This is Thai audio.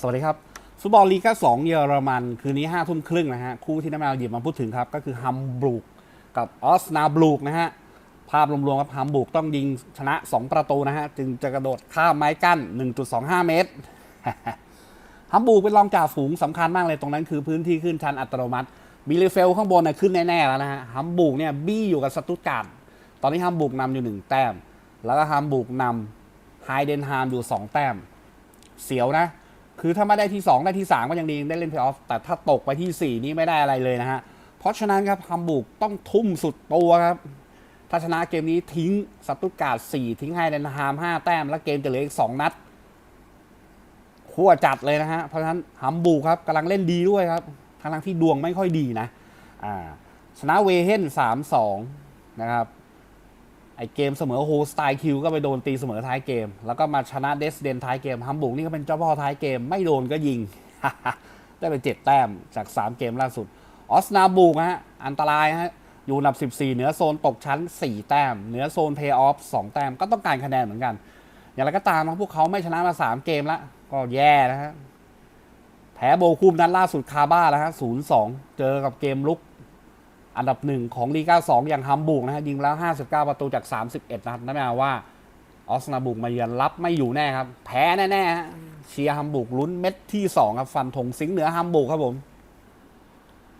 สวัสดีครับ ฟุตบอลลีกา2เยอรมัน คืนนี้5ทุ่มครึ่งนะฮะ คู่ที่น้ำแมวหยิบมาพูดถึงครับ ก็คือฮัมบูร์กกับออสนาบลูกนะฮะ ภาพรวมๆครับฮัมบูร์กต้องยิงชนะ 2 ประตูนะฮะ จึงจะกระโดดข้ามไม้กั้น 1.25 เมตรฮัมบูร์กเป็นรองจ่าฝูงสำคัญมากเลยตรงนั้นคือพื้นที่ขึ้นชั้นอัตโนมัติบิลเลเฟลข้างบนน่ะขึ้นแน่ๆแล้วนะฮะฮัมบูร์กเนี่ยบี้อยู่กับสตุตการ์ดตอนนี้ฮัมบูร์กนำอยู่หนึ่งแต้ม แล้วก็ฮัมบูร์กนำไฮเดนฮามอยู่สองแต้ม เสียวนะ คือถ้าไม่ได้ที่ 2 ได้ที่ 3 ก็ยังดีได้เล่นเพลย์ออฟแต่ถ้าตกไปที่ 4 นี่ไม่ได้อะไรเลยนะฮะ เพราะฉะนั้นครับฮัมบูร์กต้องทุ่มสุดตัวครับถ้าชนะเกมนี้ทิ้งสตุการ์ด4ทิ้งให้เดนฮาม5 แต้ม แล้วเกมจะเหลืออีก 2 นัดขั้วจัดเลยนะฮะ เพราะฉะนั้นฮัมบูร์กครับกำลังเล่นดีด้วยครับทั้งที่ดวงไม่ค่อยดีนะอ่าชนะเวเฮน3-2 นะครับ ไอเกมเสมอโฮสไตล์คิวก็ไปโดนตีเสมอท้ายเกม แล้วก็มาชนะเดสเดนท้ายเกมฮัมบุกนี่ก็เป็นเจ้าพ่อท้ายเกมไม่โดนก็ยิง ได้ไปเจ็ดแต้มจาก 3 เกมล่าสุด ออสนาบูกฮะอันตรายฮะอยู่อันดับ 14 เหนือโซนตกชั้น 4 แต้ม เหนือโซนเพย์ออฟ2แต้มก็ต้องการคะแนนเหมือนกัน อย่างไรก็ตามนะพวกเขาไม่ชนะมา 3 เกมล้วก็แย่นะฮะแพ้โบคุมนัดล่าสุดคาบ้าแล้วฮะ 0-2 เจอกับเกมลุก อันดับหนึ่งของลีกาสองอย่างฮัมบูร์กนะฮะยิงแล้ว 59 ประตูจาก 31 นัดนั่นหมายความว่าออสนาบุกมาเยือนรับไม่อยู่แน่ครับ แพ้แน่ๆฮะเชียร์ฮัมบูร์กลุ้นเม็ดที่2ครับฟันธงสิงเหนือฮัมบูร์กครับผม